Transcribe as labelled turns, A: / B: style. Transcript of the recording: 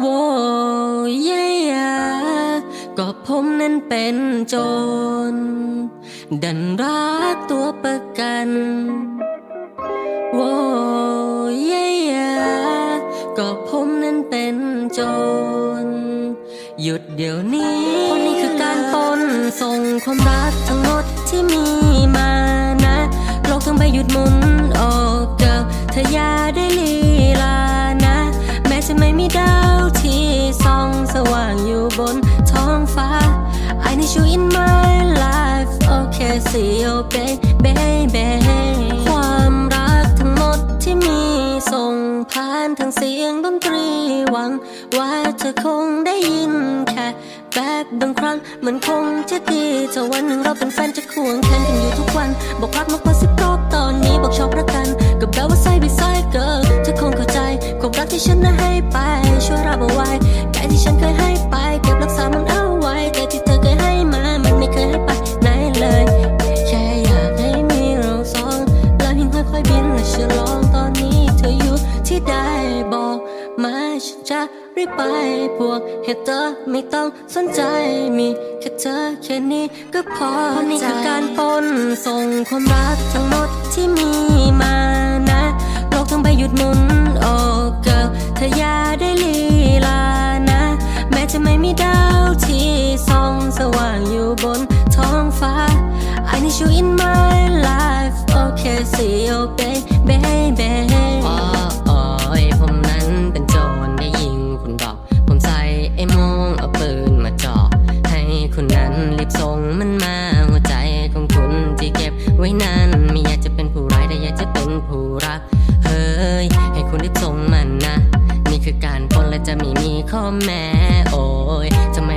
A: โว้ย่ก็ผมนั้นเป็นโจร ดันรักตัวประกันโว้ย่ก็ผมนั้นเป็นโจร หยุดเดี๋ยวนี้เพราะนี่คือการปนส่งความรักทั้งหมดที่มีมานะ โลกทั้งใบหยุดหมุนโอ้เกิลเธออย่าได้ลีลานะ แม้จะไม่มีดาว ที่ส่องสว่างอยู่บนท้องฟ้า I need you in my life okay see you baby ความรักทั้งหมดที่มีส่งผ่านทางเสียงดนตรีหวัง ว่าเธอคงได้ยินแค่แบบบางครั้งมันคงจะดีถ้าวันหนึ่งเราเป็นแฟนจะควงแขนกันอยู่ทุกวัน บอกรักมากกว่าสิบรอบต่อ ที่ฉันน่ะให้ไป ช่วยรับเอาไว้แค่ที่ฉันเคยให้ไป เก็บรักษามันเอาไว้แต่ที่เธอเคยให้มา มันไม่เคยให้ไปไหนเลย แค่อยากให้มีเราสองแล้วยิ่งค่อยๆบินและฉลองตอนนี้เธออยู่ที่ใดบอกมาฉันจะรีบไปพวกเฮเตอไม่ต้องสนใจมีแค่เธอแค่นี้ก็พอนี่คือการปนส่งความรักทั้งหมดที่มีมา ที่ส่องสว่างอยู่บนท้องฟ้า I need you in my life okay see you baby อ๋อโอ้ยผมนั้นเป็นโจรได้ยิงคุณบอก ผมใส่ไอ้โมงเอาปืนมาจ่อให้คุณนั้นรีบส่งมันมาหัวใจของคุณที่เก็บไว้นานไม่อยากจะเป็นผู้ร้ายแต่อยากจะเป็นผู้รัก เฮ้ย ให้คุณรีบส่งมันนะ นี่คือการปล้นและจะไม่มีข้อแม้ โอ้ยทำไม